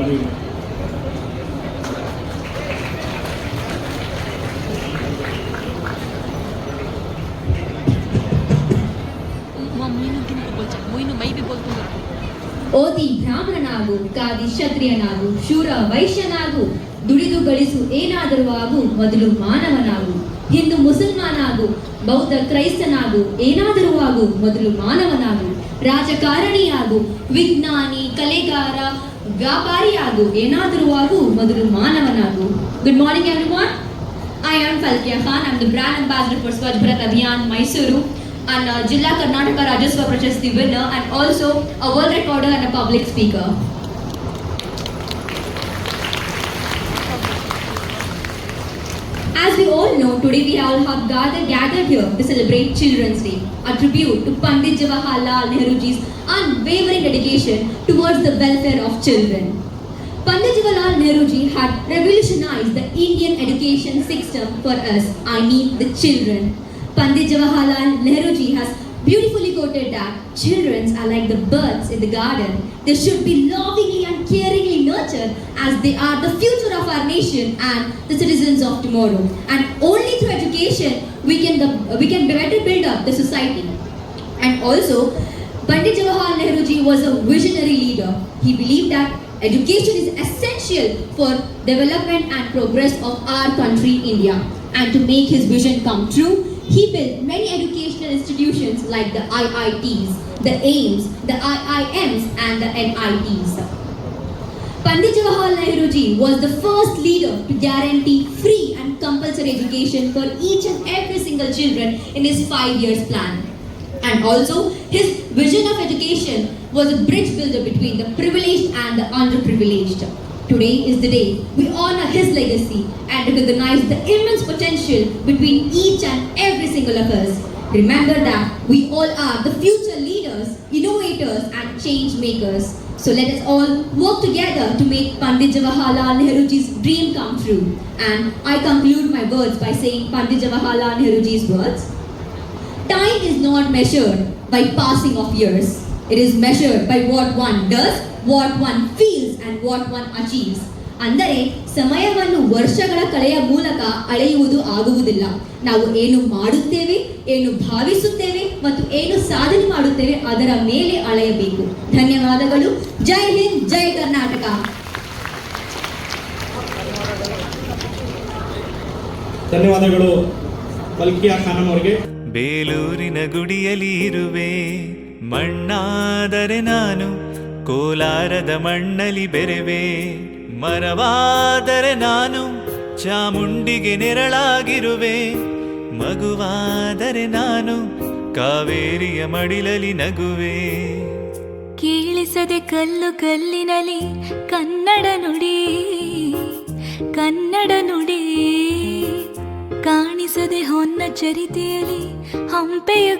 ಮನವಿ ಓದಿ ಬ್ರಾಹ್ಮಣನಾಗು ಕಾದಿ ಕ್ಷತ್ರಿಯನಾಗು ಶೂರ ವೈಶ್ಯನಾಗು. ದುಡಿದು ಗಳಿಸು, ಏನಾದರೂ ಆಗು, ಮೊದಲು ಮಾನವನಾಗು. ಹಿಂದೂ ಮುಸಲ್ಮಾನ ಆಗು ಬೌದ್ಧ ಕ್ರೈಸ್ತನಾಗು, ಏನಾದರೂ ಆಗು, ಮೊದಲು ಮಾನವನಾಗು. ರಾಜಕಾರಣಿ ಆಗು ವಿಜ್ಞಾನಿ, ಕಲೆಗಾರ ವ್ಯಾಪಾರಿ ಆಗು ಏನಾದರೂ ಆಗು, ಮೊದಲು ಮಾನವನಾಗು. Good morning I am Falkiya Khan and brand ambassador for Swachh Bharat Abhiyan Mysuru and ಜಿಲ್ಲಾ ಕರ್ನಾಟಕ ರಾಜ್ಯೋತ್ಸವ ಪ್ರಶಸ್ತಿ winner and also a world recorder and a public speaker we all know, today we all have gathered, gathered here to celebrate Children's Day, a tribute to Pandit Jawaharlal Nehruji's unwavering dedication towards the welfare of children. Pandit Jawaharlal Nehruji had revolutionized the Indian education system for us, I mean the children. Pandit Jawaharlal Nehruji has beautifully quoted that children are like the birds in the garden. They should be lovingly and caringly nurtured as they are the future of our nation and the citizens of tomorrow. And only through education we can the, we can better build up the society. And also, Pandit Jawaharlal Nehruji was a visionary leader. He believed that education is essential for development and progress of our country, India. And to make his vision come true, he built many educational institutions like the IITs, the AIMS, the IIMs, and the NITs. Pandit Jawaharlal Nehruji was the first leader to guarantee free and compulsory education for each and every single children in his five years plan. And also, his vision of education was a bridge builder between the privileged and the underprivileged. Today is the day we honor his legacy and recognize the immense potential between each and every single of us. Remember that we all are the future leaders, innovators, and change makers. So let us all work together to make Pandit Jawaharlal Nehruji's dream come true. And I conclude my words by saying Pandit Jawaharlal Nehruji's words. Time is not measured by passing of years. It is measured by what one does, what one feels, and what one achieves ಅಂದರೆ ಸಮಯವನ್ನು ವರ್ಷಗಳ ಕಳೆಯ ಮೂಲಕ ಅಳೆಯುವುದು ಆಗುವುದಿಲ್ಲ. ನಾವು ಏನು ಮಾಡುತ್ತೇವೆ ಏನು ಭಾವಿಸುತ್ತೇವೆ ಮತ್ತು ಏನು ಸಾಧನೆ ಮಾಡುತ್ತೇವೆ ಅದರ ಮೇಲೆ ಅಳೆಯಬೇಕು. ಧನ್ಯವಾದಗಳು. ಜೈ ಹಿಂದ್ ಜೈ ಕರ್ನಾಟಕ. ಧನ್ಯವಾದಗಳು. ಫಲ್ಕಿಯಾ ಖಾನಂ ಅವರಿಗೆ. ಬೇಲೂರಿನ ಗುಡಿಯಲ್ಲಿ ಇರುವೆ ಮಣ್ಣಾದರೆ ನಾನು ಕೋಲಾರದ ಮಣ್ಣಲಿ ಬೆರೆವೆ. ಮರವಾದರೆ ನಾನು ಚಾಮುಂಡಿಗೆ ನೆರಳಾಗಿರುವೆ. ಮಗುವಾದರೆ ನಾನು ಕಾವೇರಿಯ ಮಡಿಲಲಿ ನಗುವೆ. ಕೇಳಿಸದೆ ಕಲ್ಲು ಕಲ್ಲಿನಲ್ಲಿ ಕನ್ನಡ ನುಡಿ ಕನ್ನಡ ನುಡಿ. ಕಾಣಿಸದೆ ಹೊನ್ನ ಚರಿತೆಯಲ್ಲಿ ಹಂಪೆಯ